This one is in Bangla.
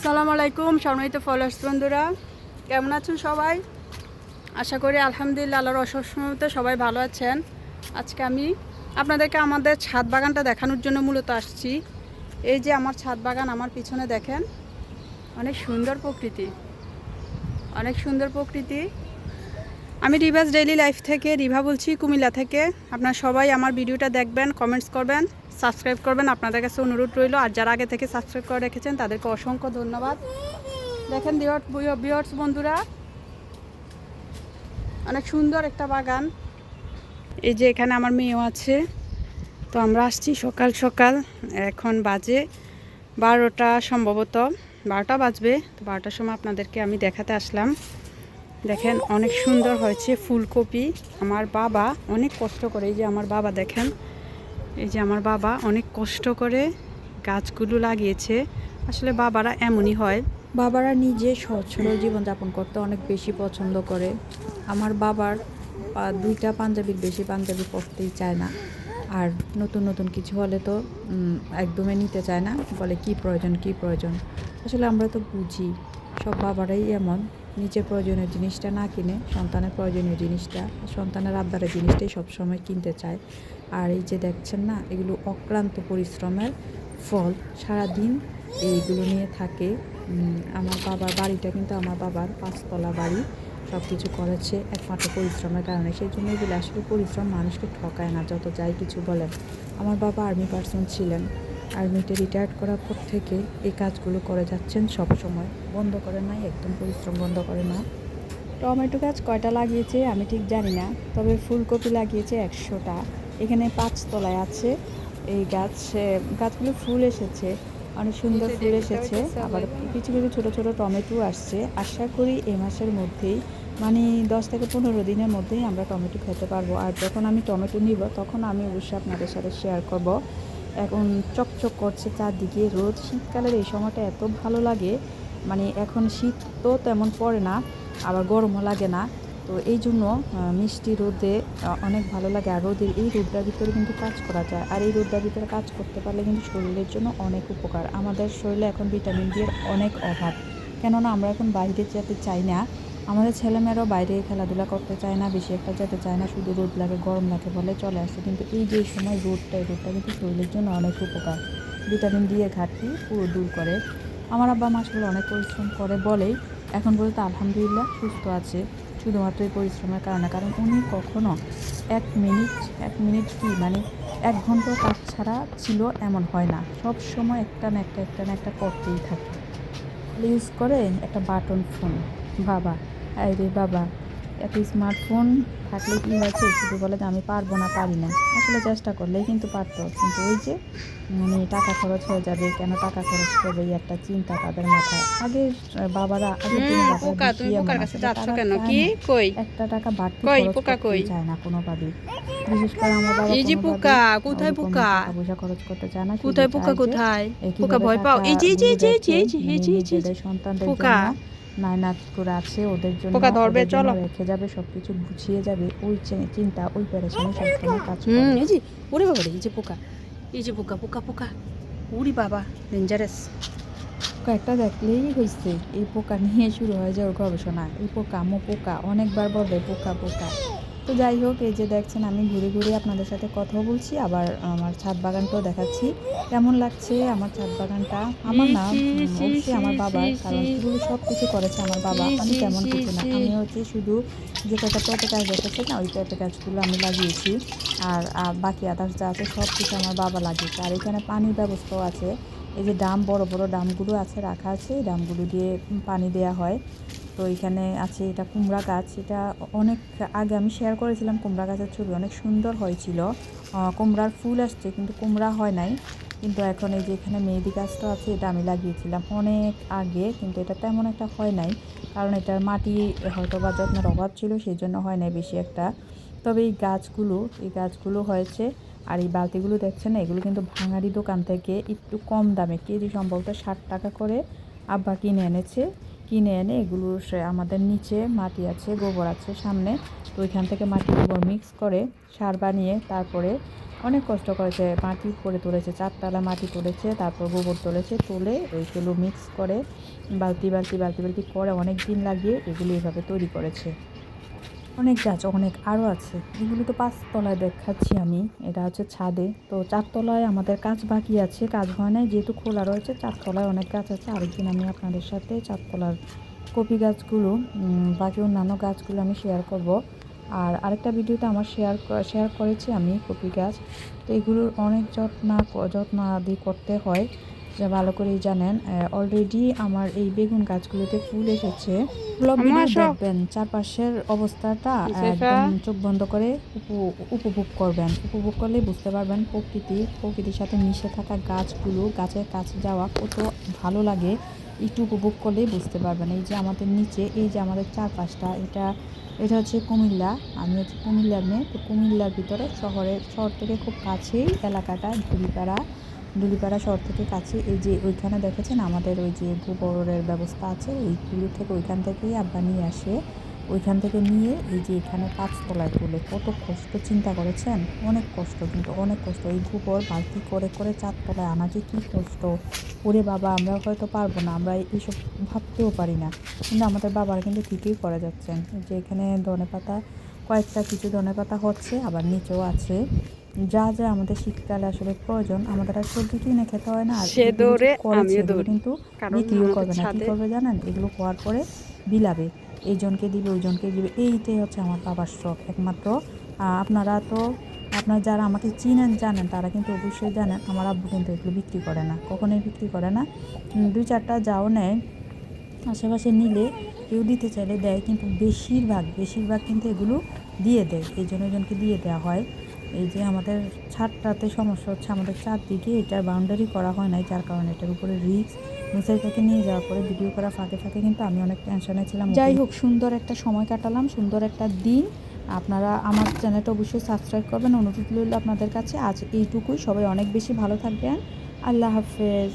আসসালামু আলাইকুম, সম্মানিত ফলোয়ার্স বন্ধুরা। কেমন আছেন সবাই? আশা করি আলহামদুলিল্লাহ আল্লাহর অসসমতে সবাই ভালো আছেন। আজকে আমি আপনাদেরকে আমাদের ছাদ বাগানটা দেখানোর জন্য মূলত আসছি। এই যে আমার ছাদ বাগান আমার পিছনে দেখেন, অনেক সুন্দর প্রকৃতি। অনেক সুন্দর প্রকৃতি। আমি রিভাস ডেইলি লাইফ থেকে রিভা বলছি কুমিল্লা থেকে। আপনারা সবাই আমার ভিডিওটা দেখবেন কমেন্টস করবেন। সাবস্ক্রাইব করবেন। আপনাদের কাছে অনুরোধ রইল, আর যারা আগে থেকে সাবস্ক্রাইব করে রেখেছেন, তাদেরকে অসংখ্য ধন্যবাদ। দেখেন বিয়ার্স বন্ধুরা, অনেক সুন্দর একটা বাগান। এই যে এখানে আমার মেয়েও আছে। তো আমরা আসছি সকাল সকাল, এখন বাজে বারোটা সম্ভবত। বারোটা বাজবে, তো বারোটার সময় আপনাদেরকে আমি দেখাতে আসলাম। দেখেন অনেক সুন্দর হয়েছে ফুলকপি। আমার বাবা অনেক কষ্ট করে, এই যে আমার বাবা দেখেন এই যে আমার বাবা অনেক কষ্ট করে গাছগুলো লাগিয়েছে। আসলে বাবারা এমনই হয়। বাবারা নিজে সরল জীবনযাপন করতে অনেক বেশি পছন্দ করে। আমার বাবার দুইটা পাঞ্জাবির বেশি পাঞ্জাবি পরতেই চায় না। আর নতুন নতুন কিছু হলে তো একদমই নিতে চায় না। বলে কি প্রয়োজন কি প্রয়োজন? আসলে আমরা তো বুঝি, সব বাবারাই এমন। নিজের প্রয়োজনীয় জিনিসটা না কিনে সন্তানের প্রয়োজনীয় জিনিসটা, সন্তানের আবদারের জিনিসটাই সবসময় কিনতে চায়। আর এই যে দেখছেন না, এগুলো অক্লান্ত পরিশ্রমের ফল। সারাদিন এইগুলো নিয়ে থাকে। আমার বাবার বাড়িটা কিন্তু আমার বাবার পাঁচতলা বাড়ি। সব কিছু করেছে একমাত্র পরিশ্রমের কারণে। সেই জন্য এগুলো আসলে পরিশ্রম মানুষকে ঠকায় না, যত যাই কিছু বলেন। আমার বাবা আর্মি পার্সন ছিলেন। আর্মিতে রিটায়ার্ড করার পর থেকে এই কাজগুলো করে যাচ্ছেন সব সময়। বন্ধ করে নাই একদম পরিশ্রম বন্ধ করে না টমেটো গাছ কয়টা লাগিয়েছে আমি ঠিক জানি না তবে ফুলকপি লাগিয়েছে একশোটা। এখানে পাঁচতলায় আছে এই গাছ গাছগুলো ফুল এসেছে অনেক সুন্দর ফুল এসেছে। আবার আবার। কিছু কিছু ছোটো ছোটো টমেটো আসছে। আশা করি এ মাসের মধ্যেই মানে দশ থেকে পনেরো দিনের মধ্যেই আমরা টমেটো খেতে পারব। আর যখন আমি টমেটো নিব তখন আমি অবশ্যই আপনাদের সাথে শেয়ার করব। এখন চকচক করছে চারদিকে রোদ। শীতকালের এই সময়টা এত ভালো লাগে মানে এখন শীত তো তেমন পড়ে না, আবার গরমও লাগে না। তো এই জন্য মিষ্টি রোদে অনেক ভালো লাগে। আর রোদের এই রোদটার ভিতরে কিন্তু কাজ করা যায়। আর এই রোদটার ভিতরে কাজ করতে পারলে কিন্তু শরীরের জন্য অনেক উপকার। আমাদের শরীরে এখন ভিটামিন ডি এর অনেক অভাব। কেননা আমরা এখন বাইরে যেতে চাই না। আমাদের ছেলেমেয়েরাও বাইরে খেলাধুলা করতে চায় না, বেশি একটা যেতে চায় না, শুধু রোদ লাগে, গরম লাগে বলে চলে আসে। কিন্তু এই যে সময় রোদটা, এই রোদটা কিন্তু শরীরের জন্য অনেক উপকার। ভিটামিন ডি এর ঘাটতি পুরো দূর করে। আমার আব্বা মা আসলে অনেক পরিশ্রম করে বলেই এখন পর্যন্ত আলহামদুলিল্লাহ সুস্থ আছে। শুধুমাত্র এই পরিশ্রমের কারণে, কারণ উনি কখনো এক মিনিট এক মিনিট কি মানে এক ঘণ্টা কাজ ছাড়া ছিল এমন হয় না। সব সময় একটা না একটা একটা না একটা করতেই থাকে। ইউজ করে একটা বাটন ফোন বাবা। এই রে বাবা এত স্মার্টফোন থাকলে কি হয়েছে? শুধু বলে যে আমি পারব না পারি না। আসলে চেষ্টা করলেই কিন্তু পারতো। কিন্তু ওই যে মানে টাকা খরচ হয়ে যাবে কেন টাকা খরচ করবে এই একটা চিন্তা তাদের মাথায়। আগে বাবারা একটা টাকা বাড়তি? চায় না কোনোভাবে বিশেষ করে আমার বাবা এই যে পোকা, কোথায় পোকা? পয়সা খরচ করতে চায় না কোথায় পোকা কোথায়? পোকা ভয় পাও। এই যে এই যে এই যে এই যে এই যে সন্তানদের পোকা। নাইনাত করে আছে ওদের জন্য পোকা ধরবে, চলো। রেখে যাবে সবকিছু গুছিয়ে যাবে। ওই চিন্তা ওই পেরেশানি সবসময় কাজ হুম এই যে ওরে বাবা এই যে পোকা এই যে পোকা পোকা পোকা। উড়ি বাবা ডেঞ্জারাস একটা দেখলেই হয়েছে এই পোকা নিয়ে শুরু হয়ে যায় ওর গবেষণা। এই পোকা মো পোকা অনেকবার বলবে পোকা পোকা। তো যাই হোক এই যে দেখছেন আমি ঘুরে ঘুরে আপনাদের সাথে কথা বলছি আবার আমার ছাদ বাগানটাও দেখাচ্ছি। কেমন লাগছে আমার ছাদ বাগানটা? আমার না অবশ্যই আমার বাবা কারণ। এগুলো সব কিছু করেছে আমার বাবা আমি ছি, তেমন কিছু না। আমি হচ্ছে শুধু যে কটা পেঁপে গাছ দেখেছে না ওই পেঁপে গাছগুলো আমি লাগিয়েছি আর বাকি আদার্স যা আছে সব কিছু আমার বাবা লাগিয়েছে। আর এখানে পানির ব্যবস্থাও আছে। এই যে ডাম বড় বড় ডামগুলো আছে রাখা আছে। এই ডামগুলো দিয়ে পানি দেওয়া হয়। তো এখানে আছে এটা কুমড়া গাছ। এটা অনেক আগে আমি শেয়ার করেছিলাম কুমড়া গাছের ছবি, অনেক সুন্দর হয়েছিল। কুমড়ার ফুল আসছে কিন্তু কুমড়া হয় নাই। কিন্তু এখন এই যে এখানে মেহেদি গাছটা আছে, এটা আমি লাগিয়েছিলাম অনেক আগে, কিন্তু এটা তেমন একটা হয় নাই। কারণ এটার মাটি হয়তো বা যত্নের অভাব ছিল সেই জন্য হয় নাই বেশি একটা। তবে এই গাছগুলো এই গাছগুলো হয়েছে আর এই বালতিগুলো দেখছেন এগুলো কিন্তু ভাঙারি দোকান থেকে একটু কম দামে, কেজি সম্ভবত ষাট টাকা করে আব্বা কিনে এনেছে। কিনে এনে এগুলো আমাদের নিচে মাটি আছে, গোবর আছে সামনে। তো ওইখান থেকে মাটি গোবর মিক্স করে সার বানিয়ে তারপরে অনেক কষ্ট করেছে মাটি করে তুলেছে, চারতলা মাটি তুলেছে, তারপর গোবর তুলেছে, তুলে ওইগুলো মিক্স করে বালতি বালতি বালতি বালতি করে অনেক দিন লাগিয়ে এগুলো এভাবে তৈরি করেছে। অনেক গাছ, অনেক আরও আছে। এগুলো তো পাঁচতলায় দেখাচ্ছি আমি। এটা হচ্ছে ছাদে। তো চারতলায় আমাদের কাজ বাকি আছে। কাজ হয় নাই, যেহেতু খোলা রয়েছে, চারতলায় অনেক গাছ আছে। আরেকদিন আমি আপনাদের সাথে চারতলার কপি গাছগুলো বাকি অন্যান্য গাছগুলো আমি শেয়ার করব। আর আরেকটা ভিডিওতে আমার শেয়ার শেয়ার করেছি আমি কপি গাছ। তো এগুলোর অনেক যত্ন যত্ন আদি করতে হয়। যা ভালো করেই জানেন অলরেডি আমার এই বেগুন গাছগুলোতে ফুল এসেছে। দেখবেন চারপাশের অবস্থাটা একদম চোখ বন্ধ করে উপ- উপভোগ করবেন। উপভোগ করলে বুঝতে পারবেন প্রকৃতি প্রকৃতির সাথে মিশে থাকা গাছগুলো গাছের কাছে যাওয়া কত ভালো লাগে একটু উপভোগ করলেই বুঝতে পারবেন। এই যে আমাদের নিচে এই যে আমাদের চারপাশটা এটা এটা হচ্ছে কুমিল্লা। আমি হচ্ছে কুমিল্লার মেয়ে। তো কুমিল্লার ভিতরে শহরের শহর থেকে খুব কাছেই এলাকাটা ধুলিপাড়া। ধুলিপাড়া শহর থেকে কাছে, এই যে ওইখানে দেখেছেন আমাদের ওই যে গোবরের ব্যবস্থা আছে ওইগুলো থেকে ওইখান থেকেই আব্বা নিয়ে আসে। ওইখান থেকে নিয়ে এই যে এখানে পাঁচতলায় তুলে, কত কষ্ট, চিন্তা করেছেন? অনেক কষ্ট, কিন্তু অনেক কষ্ট। এই গোবর বালতি করে করে চারতলায় আনা যে কী কষ্ট? ওরে বাবা, আমরা হয়তো পারব না, আমরা এইসব ভাবতেও পারি না। কিন্তু আমাদের বাবার কিন্তু ঠিকই করা যাচ্ছেন যে এখানে ধনে পাতা কয়েকটা কিছু ধনে পাতা হচ্ছে, আবার নিচেও আছে। যা যা আমাদের শীতকালে আসলে প্রয়োজন আমাদের আর সবজি কিনে খেতে হয় না আর। কিন্তু বিক্রিও করবে না। কী করবে জানেন? এগুলো হওয়ার পরে বিলাবে। এইজনকে দিবে ওইজনকে দিবে। এইটাই হচ্ছে আমার বাবার শখ একমাত্র। আপনারা তো আপনারা যারা আমাকে চিনেন জানেন তারা কিন্তু অবশ্যই জানেন আমার আব্বু কিন্তু এগুলো বিক্রি করে না কখনোই বিক্রি করে না। দুই চারটা যাও নেয় আশেপাশে নিলে কেউ দিতে চাইলে দেয় কিন্তু বেশিরভাগ বেশিরভাগ কিন্তু এগুলো দিয়ে দেয়। এই জন্য জনকে দিয়ে দেওয়া হয়। এই যে আমাদের ছাদটাতে সমস্যা হচ্ছে আমাদের চারদিকে এটার বাউন্ডারি করা হয় নাই যার কারণে এটার উপরে রিক্স মুসাইফাকে নিয়ে যাওয়ার পরে ভিডিও করা ফাঁকে ফাঁকে কিন্তু আমি অনেক টেনশনে ছিলাম। যাই হোক সুন্দর একটা সময় কাটালাম সুন্দর একটা দিন। আপনারা আমার চ্যানেলটা অবশ্যই সাবস্ক্রাইব করবেন অনুরোধ রইল আপনাদের কাছে। আজ এইটুকুই সবাই অনেক বেশি ভালো থাকবেন। আল্লাহ হাফেজ।